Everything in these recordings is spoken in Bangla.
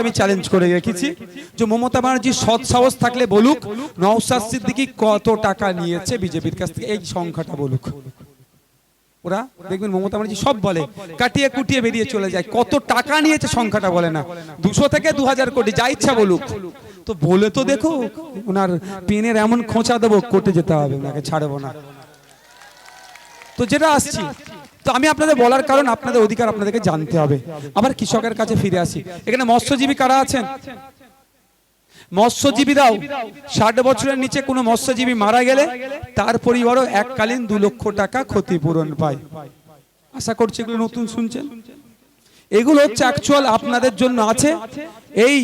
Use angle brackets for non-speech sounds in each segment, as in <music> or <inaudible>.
আমি চ্যালেঞ্জ করে রেখেছি যে মমতা ব্যানার্জি সৎ সাহস থাকলে বলুক নওসাদ সিদ্দিকি কত টাকা নিয়েছে বিজেপির কাছ থেকে, এই সংখ্যাটা বলুক। ওরা দেখবেন মমতা ব্যানার্জি সব বলে, কাটিয়ে কুটিয়ে বেরিয়ে চলে যায়, কত টাকা নিয়েছে সংখ্যাটা বলে না, দুশো থেকে দু হাজার কোটি, যা ইচ্ছা বলুক। তো বলে তো দেখো, ওনার পেনের এমন খোঁচা দেবো, কোর্টে যেতে হবে, ওনাকে ছাড়বো না। তো যেটা আসছি তো আমি আপনাদের বলার কারণ আপনাদের অধিকার আপনাদেরকে জানতে হবে। আবার কৃষকের কাছে ফিরে আসি। এখানে মৎস্যজীবী কারা আছেন? মৎস্যজীবীরাও ষাট বছরের নিচে কোনো মৎস্যজীবী মারা গেলে তার পরিবারও এককালীন দু লক্ষ টাকা ক্ষতিপূরণ পায়। আশা করছি এগুলো নতুন শুনছেন। এগুলো হচ্ছে অ্যাকচুয়াল আপনাদের জন্য আছে। এই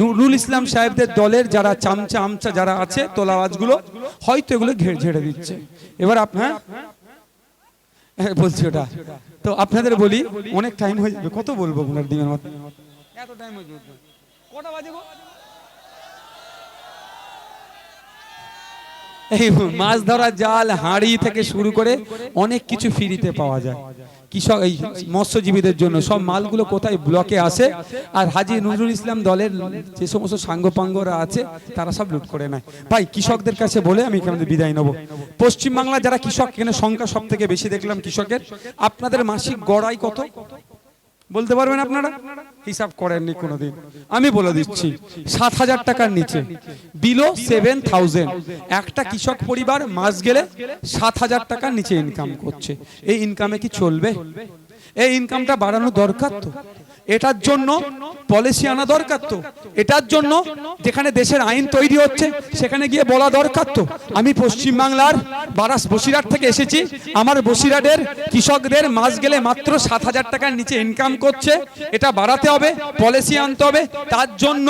নুরুল ইসলাম সাহেবদের দলের যারা চামচা আমচা যারা আছে তোলাওয়াজগুলো হয়তো এগুলো ঘেড়ে ঝেড়ে দিচ্ছে। এবার আপ হ্যাঁ হ্যাঁ, <laughs> বলছি ওটা। তো আপনাদের বলি অনেক টাইম হয়ে যাবে। কত বলব ওনার দিনের মতো? এত টাইম হয়ে যাবে। কটা বাজে গো? এই মাছ ধরা জাল হাঁড়ি থেকে শুরু করে অনেক কিছু ফ্রিতে পাওয়া যায়। কৃষক, এই মৎস্যজীবীদের জন্য সব মালগুলো কোথায় ব্লকে আসে? আর হাজি নজরুল ইসলাম দলের যে সমস্ত সাঙ্গপাঙ্গরা আছে, তারা সব লুট করে নেয়। ভাই, কৃষকদের কাছে বলে আমি এখানে বিদায় নেব। পশ্চিমবাংলা যারা কৃষক, এখানে সংখ্যা সব থেকে বেশি দেখলাম কৃষকের। আপনাদের মাসিক গড়াই কত? বলতে পারবেন আপনারা? হিসাব করেননি কোনোদিন। আমি বলে দিচ্ছি সাত হাজার টাকার নিচে বিলো সেভেন থাউজেন্ড একটা কৃষক পরিবার মাস গেলে সাত হাজার টাকার নিচে ইনকাম করছে। এই ইনকামে কি চলবে? এই ইনকামটা বাড়ানো দরকার তো। এটার জন্য পলিসি আনা দরকার তো। এটার জন্য যেখানে দেশের আইন তৈরি হচ্ছে, সেখানে গিয়ে বলা দরকার তো। আমি পশ্চিমবাংলার বারাস বসিরহাট থেকে এসেছি। আমার বসিরহাটের কৃষকদের মাস গেলে মাত্র সাত হাজার টাকার নিচে ইনকাম করছে। এটা বাড়াতে হবে পলিসি আনতে হবে। তার জন্য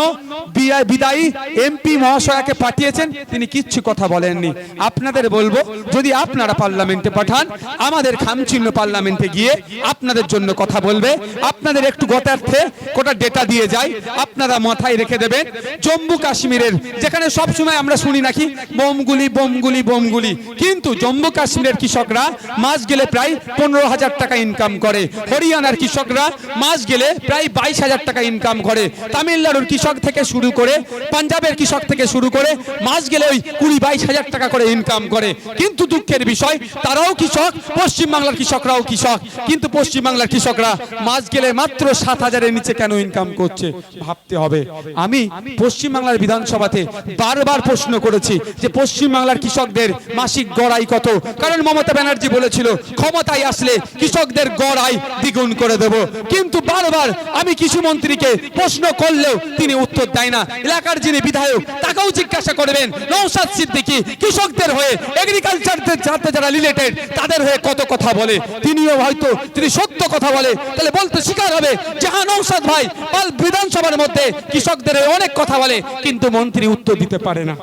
বিদায়ী এমপি মহাশয়াকে পাঠিয়েছেন। তিনি কিচ্ছু কথা বলেননি। আপনাদের বলব, যদি আপনারা পার্লামেন্টে পাঠান, আমাদের খামচিহ্ন পার্লামেন্টে গিয়ে আপনাদের জন্য কথা বলবে। আপনাদের একটু গতার্থে কোটা ডেটা দিয়ে যায়। আপনারা মাথায় রেখে দেবেন, জম্মু কাশ্মীরের, যেখানে সব সময় আমরা শুনি নাকি, বোমগুলি বোমগুলি বোমগুলি। কিন্তু জম্মু কাশ্মীরের কৃষকরা মাস গেলে প্রায় পনেরো হাজার টাকা ইনকাম করে। হরিয়ানার কৃষকরা মাস গেলে প্রায় বাইশ হাজার টাকা ইনকাম করে। তামিলনাড়ুর কৃষক থেকে শুরু করে, পাঞ্জাবের কৃষক থেকে শুরু করে, মাস গেলে ওই কুড়ি বাইশ হাজার টাকা করে ইনকাম করে। কিন্তু দুঃখের বিষয়, তারাও কৃষক, পশ্চিমবাংলার কৃষকরাও কৃষক। কিন্তু পশ্চিমবাংলার কৃষকরা মাস গেলে মাত্র সাত হাজারের নিচে কেন ইনকাম করছে? ভাবতে হবে। আমি পশ্চিমবাংলার বিধানসভাতে বারবার প্রশ্ন করেছি যে পশ্চিমবাংলার কৃষকদের মাসিক গড়াই কত? কারণ মমতা ব্যানার্জি বলেছিল, ক্ষমতায় আসলে কৃষকদের গড়াই দ্বিগুণ করে দেব। কিন্তু বারবার আমি কৃষি মন্ত্রীকে প্রশ্ন করলেও তিনি উত্তর দেয় না। এলাকার যিনি বিধায়ক, তাকেও জিজ্ঞাসা করবেন নৌসাদ সিদ্দিকী কৃষকদের হয়ে এগ্রিকালচার সাথে যারা রিলেটেড তাদের হয়ে কত কথা বলে? তিনিও হয়তো তিনি সত্য কথা বলে, তাহলে বলতে শিকার হবে হ্যাঁ নৌসাদ ভাই, পাল বিধানসভার মধ্যে কৃষকদের অনেক কথা বলে, কিন্তু মন্ত্রী উত্তর দিতে পারে না।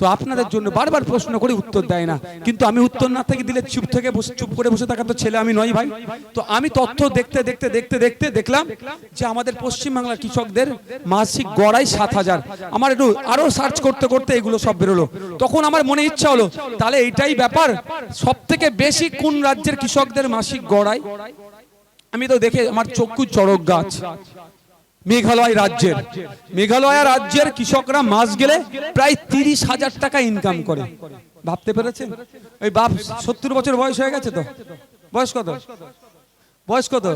তো আপনাদের জন্য বারবার প্রশ্ন করে, উত্তর দেয় না। কিন্তু আমি উত্তর না থেকে দিলে চুপ থেকে বসে, চুপ করে বসে থাকা তো ছেলে আমি নই ভাই। তো আমি তথ্য দেখতে দেখতে দেখতে দেখতে দেখলাম যে আমাদের পশ্চিমবাংলার কৃষকদের মাসিক গড়াই সাত হাজার। আমার একটু আরও সার্চ করতে করতে এগুলো সব বেরোলো। তখন আমার মনে ইচ্ছা হলো, তাহলে এইটাই ব্যাপার। সব থেকে বেশি কোন রাজ্যের কৃষকদের মাসিক গড়াই? আমি তো দেখে আমার চক্ষু চড়ক গাছ। মেঘালয় রাজ্যের। মেঘালয় রাজ্যের কৃষকরা মাস গেলে প্রায় তিরিশ হাজার টাকা ইনকাম করে। ভাবতে পেরেছেন? ওই বাপ সত্তর বছর বয়স হয়ে গেছে তো। বয়স কত? বয়স কত?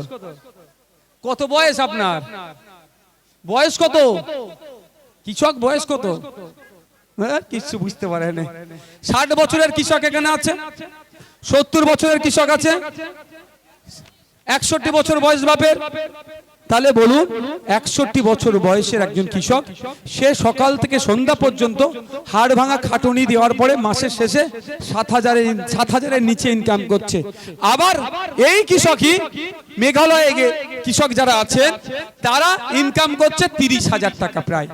কত বয়স আপনার? বয়স কত? কৃষক বয়স কত? হ্যাঁ, কিচ্ছু বুঝতে পারে না ষাট বছরের কৃষক এখানে আছে। সত্তর বছরের কৃষক আছে। একষট্টি বছর বয়স বাপের। তাহলে বলুন, একষট্টি বছর বয়সের একজন কৃষক, সে সকাল থেকে সন্ধ্যা পর্যন্ত হাড় ভাঙা খাটুনি দেওয়ার পরে মাসের শেষে সাত হাজারের সাত হাজারের নিচে ইনকাম করছে। আবার এই কৃষকই মেঘালয়ে কৃষক যারা আছেন, তারা ইনকাম করছে তিরিশ হাজার টাকা প্রায়।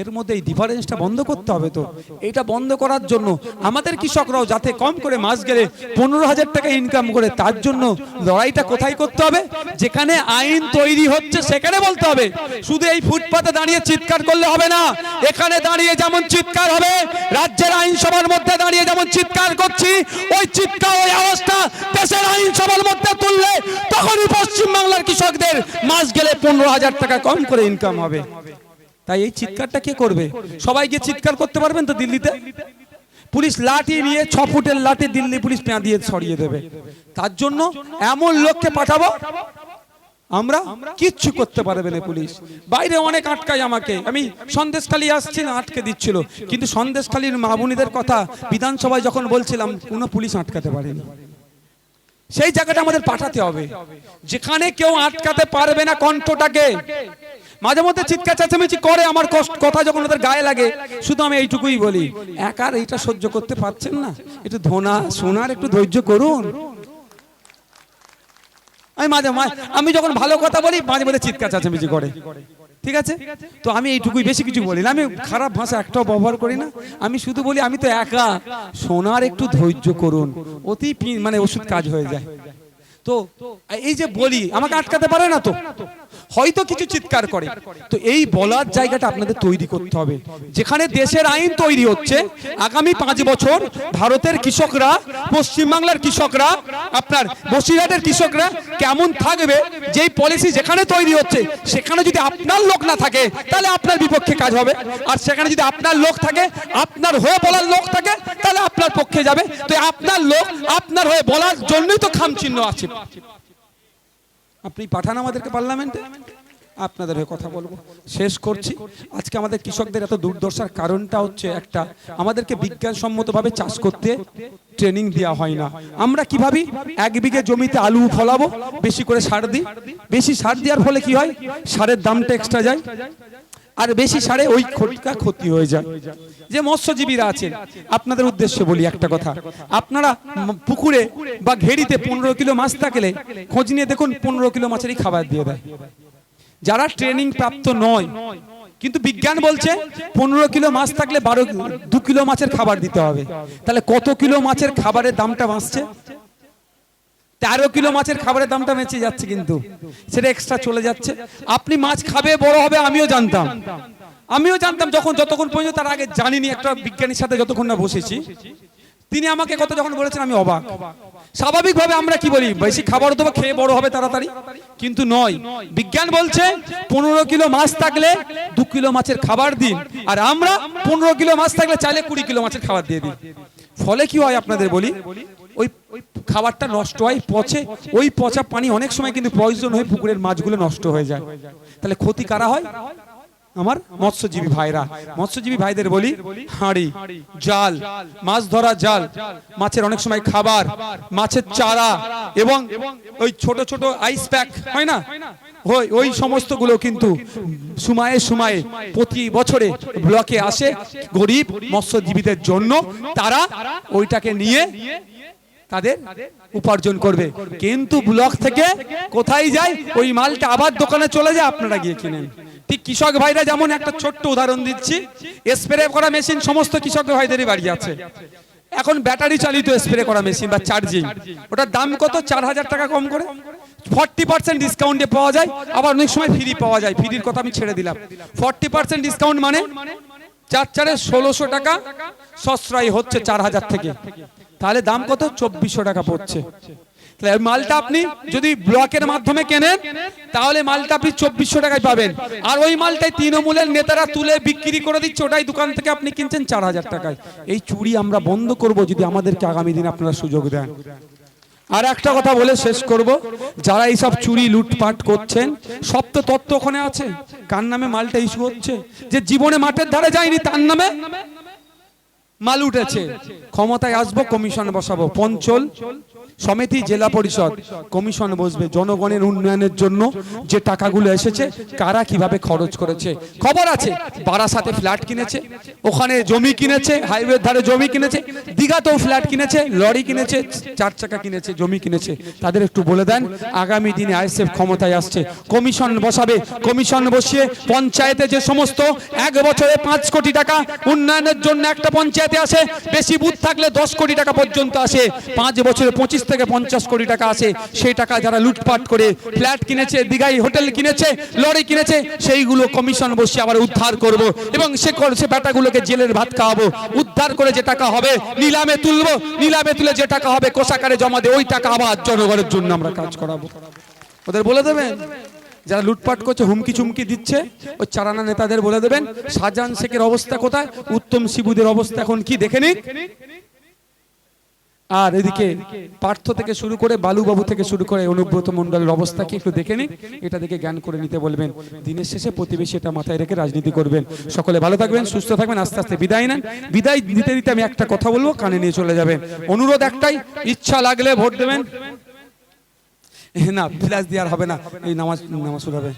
এর মধ্যে এই ডিফারেন্সটা বন্ধ করতে হবে তো। এটা বন্ধ করার জন্য আমাদের কৃষকরাও যাতে কম করে মাস গেলে পনেরো হাজার টাকা ইনকাম করে, তার জন্য লড়াইটা কোথায় করতে হবে? যেখানে আইন তৈরি হচ্ছে সেখানে বলতে হবে। শুধু এই ফুটপাতে দাঁড়িয়ে চিৎকার করলে হবে না, এখানে দাঁড়িয়ে যেমন চিৎকার হবে, রাজ্যের আইনসভার মধ্যে দাঁড়িয়ে যেমন চিৎকার করছি, ওই চিৎকার, ওই আওয়াজটা দেশের আইনসভার মধ্যে তুললে তখনই পশ্চিমবাংলার কৃষকদের মাস গেলে পনেরো হাজার টাকা কম করে ইনকাম হবে। তাই এই চিৎকারটা কে করবে? সবাই গিয়ে চিৎকার করতে পারবেন তো দিল্লিতে? পুলিশ লাঠি নিয়ে ছ ফুটের লাঠি দিল্লি পুলিশ পেঁ দিয়ে ছড়িয়ে দেবে। তার জন্য এমন লোককে পাঠাবো, আমরা কিচ্ছু করতে পারবে না পুলিশ। বাইরে অনেক আটকায় আমাকে। আমি সন্দেশখালী আসছি না, আটকে দিচ্ছিল। কিন্তু সন্দেশখালীর মা বোনেদের কথা বিধানসভায় যখন বলছিলাম, কোনো পুলিশ আটকাতে পারেনি। সেই জায়গাটা আমাদের পাঠাতে হবে। যেখানে কেউ আটকাতে পারবে না কণ্ঠটাকে। মাঝে মধ্যে চিৎকার চেঁচামেচি করে আমার কষ্ট, কথা যখন ওদের গায়ে লাগে, শুধু আমি এইটুকুই বলি একার এইটা সহ্য করতে পারছেন না? একটু ধোনা শোনার একটু ধৈর্য করুন। আমি মাঝে আমি যখন ভালো কথা বলি, মাঝে মধ্যে চিৎকার চেঁচামেচি করে। ঠিক আছে? তো আমি এইটুকুই বেশি কিছু বলি না, আমি খারাপ ভাষা একটাও ব্যবহার করি না। আমি শুধু বলি আমি তো একা। শোনার একটু ধৈর্য করুন। অতি মানে ওষুধ কাজ হয়ে যায়। তো, এই যে বলি, আমাকে আটকাতে পারে না তো? হয়তো কিছু চিৎকার করে। তো এই বলার জায়গাটা আপনাদের তৈরি করতে হবে। যেখানে দেশের আইন তৈরি হচ্ছে, আগামী পাঁচ বছর ভারতের কৃষকরা, পশ্চিমবাংলার কৃষকরা, আপনার বসিরহাটের কৃষকরা কেমন থাকবে? যেই পলিসি যেখানে তৈরি হচ্ছে, সেখানে যদি আপনার লোক না থাকে, তাহলে আপনার বিপক্ষে কাজ হবে। আর সেখানে যদি আপনার লোক থাকে, আপনার হয়ে বলার লোক থাকে, তাহলে আপনার পক্ষে যাবে। তো আপনার লোক, আপনার হয়ে বলার জন্যই তো খামচিহ্ন আছে। আপনি পাঠান আমাদেরকে পার্লামেন্টে? আপনাদের হয়ে কথা বলব। শেষ করছি। আজকে আমাদের কৃষকদের এত দুর্দশার কারণটা হচ্ছে একটা, আমাদেরকে বিজ্ঞানসম্মতভাবে চাষ করতে ট্রেনিং দেওয়া হয় না। আমরা কি ভাবি? এক বিঘে জমিতে আলু ফলাবো, বেশি করে সার দিই। বেশি সার দেওয়ার ফলে কি হয়? সারের দামটা এক্সট্রা যায়। আর বেশি সারে ওই ক্ষতিটা ক্ষতি হয়ে যায়। যে মৎস্যজীবীরা আছেন, আপনাদের উদ্দেশ্যে বলি একটা কথা। আপনারা পুকুরে বা ঘেরিতে পনেরো কিলো মাছ থাকলে খোঁজ নিয়ে দেখুন, পনেরো কিলো মাছেরই খাবার দিয়ে দেয়। যারা ট্রেনিং প্রাপ্ত নয়, কিন্তু বিজ্ঞান বলছে পনেরো কিলো মাছ থাকলে বারো, দু কিলো মাছের খাবার দিতে হবে। তাহলে কত কিলো মাছের খাবারের দামটা বাঁচছে? তেরো কিলো মাছের খাবারের দামটা বেঁচে যাচ্ছে কিন্তু। সেটা এক্সট্রা চলে যাচ্ছে। আপনি মাছ খাবে, বড় হবে, আমিও জানতাম। আমিও জানতাম যখন, যতক্ষণ পর্যন্ত তার আগে জানিনি, একটা বিজ্ঞানীর সাথে যতক্ষণ না বসেছি। তিনি আমাকে কথা যখন বলেছেন, আমি অবাক। স্বাভাবিকভাবে আমরা কি বলি, বেশি খাবার দেবো, খেয়ে বড় হবে তাড়াতাড়ি? কিন্তু নয়। বিজ্ঞান বলছে, পনেরো কিলো মাছ থাকলে দু কিলো মাছের খাবার দিন, আর আমরা পনেরো কিলো মাছ থাকলে চাইলে কুড়ি কিলো মাছের খাবার দিয়ে দিই। ফলে কি হয় আপনাদের বলি? খাবারটা নষ্ট হয় পচে, ওই পচা পানি অনেক সময় কিন্তু প্রয়োজন হয়ে পুকুরের মাছগুলো নষ্ট হয়ে যায়। তাহলে ক্ষতি কারা হয়? আমার মৎস্যজীবী ভাইরা। মৎস্যজীবী ভাইদের বলি, হাঁড়ি, জাল, মাছ ধরা জাল, মাছের অনেক সময় খাবার, মাছের চারা এবং ওই ছোট ছোট আইস প্যাক হয় না? ওই ওই সমস্তগুলো কিন্তু সময়ে সময়ে প্রতি বছরে ব্লকে আসে গরিব মৎস্যজীবীদের জন্য। তারা ওইটাকে নিয়ে তাদের উপার্জন করবে। কিন্তু ব্লক থেকে কোথায় যায়? ওই মালটা আবার দোকানে চলে যায়, আপনারা গিয়ে কিনেন। ঠিক কৃষক ভাইরা যেমন একটা ছোট্ট উদাহরণ দিচ্ছি স্প্রে করা মেশিন সমস্ত কৃষক ভাইদেরই বাড়ি আছে। এখন ব্যাটারি চালিত স্প্রে করা মেশিন বা চার্জিং ওটার দাম কত? চার হাজার টাকা কম করে। ফর্টি পার্সেন্ট ডিসকাউন্টে পাওয়া যায়। আবার অনেক সময় ফ্রি পাওয়া যায়। ফ্রির কথা আমি ছেড়ে দিলাম। ফর্টি পার্সেন্ট ডিসকাউন্ট মানে চার চারে ষোলোশো টাকা সশ্রয় হচ্ছে চার হাজার থেকে। তাহলে দাম কত? চব্বিশশো টাকা পড়ছে। মালটা আপনি যদি ব্লকের মাধ্যমে কেনেন, তাহলে মালটা আপনি চব্বিশশো টাকায় পাবেন। আর ওই মালটাই তৃণমূলের নেতারা তুলে বিক্রি করে দিচ্ছে, ওটাই দোকান থেকে আপনি কিনছেন চার হাজার টাকায়। এই চুরি আমরা বন্ধ করব যদি আমাদেরকে আগামী দিন আপনারা সুযোগ দেন। আর একটা কথা বলে শেষ করব, যারা এইসব চুরি লুটপাট করছেন, সব তো তত্ত্ব ওখানে আছে। কার নামে মালটা ইস্যু হচ্ছে? যে জীবনে মাঠের ধারে যায়নি, তার নামে মাল উঠেছে। ক্ষমতায় আসব কমিশন বসাবো। পঞ্চল সমিতি জেলা পরিষদ। কমিশন বসবে জনগণের উন্নয়নের জন্য যে টাকাগুলো এসেছে কারা কীভাবে খরচ করেছে। খবর আছে বারাসাতে ফ্ল্যাট কিনেছে ওখানে জমি কিনেছে হাইওয়ের ধারে জমি কিনেছে দীঘাতেও ফ্ল্যাট কিনেছে লরি কিনেছে চার চাকা কিনেছে জমি কিনেছে। তাদের একটু বলে দেন আগামী দিনে আইএসএফ ক্ষমতায় আসছে। কমিশন বসাবে কমিশন বসিয়ে পঞ্চায়েতে যে সমস্ত এক বছরে পাঁচ কোটি টাকা উন্নয়নের জন্য একটা পঞ্চায়েতে আসে বেশি বুথ থাকলে দশ কোটি টাকা পর্যন্ত আসে। পাঁচ বছরে পঁচিশ থেকে পঞ্চাশ কোটি টাকা আছে, সেই টাকা যারা লুটপাট করে, ফ্ল্যাট কিনেছে, দীঘাই হোটেল কিনেছে, লরি কিনেছে, সেইগুলো কমিশন বসিয়ে আবার উদ্ধার করব এবং সে সে বেটাগুলোকে জেলের ভাত খাওয়াবো। উদ্ধার করে যে টাকা হবে, নিলামে তুলবো। নিলামে তুলে যে টাকা হবে কোষাকারে জমা দিয়ে ওই টাকা আবার জনগণের জন্য আমরা কাজ করাবো। ওদের বলে দেবেন? যারা লুটপাট করছে হুমকি চুমকি দিচ্ছে, ওই চারানা নেতাদের বলে দেবেন, শাহজাহান শেখের অবস্থা কোথায়? উত্তম শিবুদের অবস্থা এখন কি? দেখে নিক আর এদিকে পার্থ থেকে শুরু করে বালুবাবু থেকে শুরু করে অনুব্রত মণ্ডলের অবস্থা কি একটু দেখে নিন? এটা দেখে জ্ঞান করে নিতে বলবেন। দিনের শেষে প্রতিবেশী এটা মাথায় রেখে রাজনীতি করবেন। সকলে ভালো থাকবেন সুস্থ থাকবেন আস্তে আস্তে বিদায় নেন। বিদায় দিতে দিতে আমি একটা কথা বলব কানে নিয়ে চলে যাবেন। অনুরোধ একটাই ইচ্ছা লাগলে ভোট দেবেন। না বিলাস দিয়ে আর হবে না। এই নামাজ নামাজ শুরু হবে।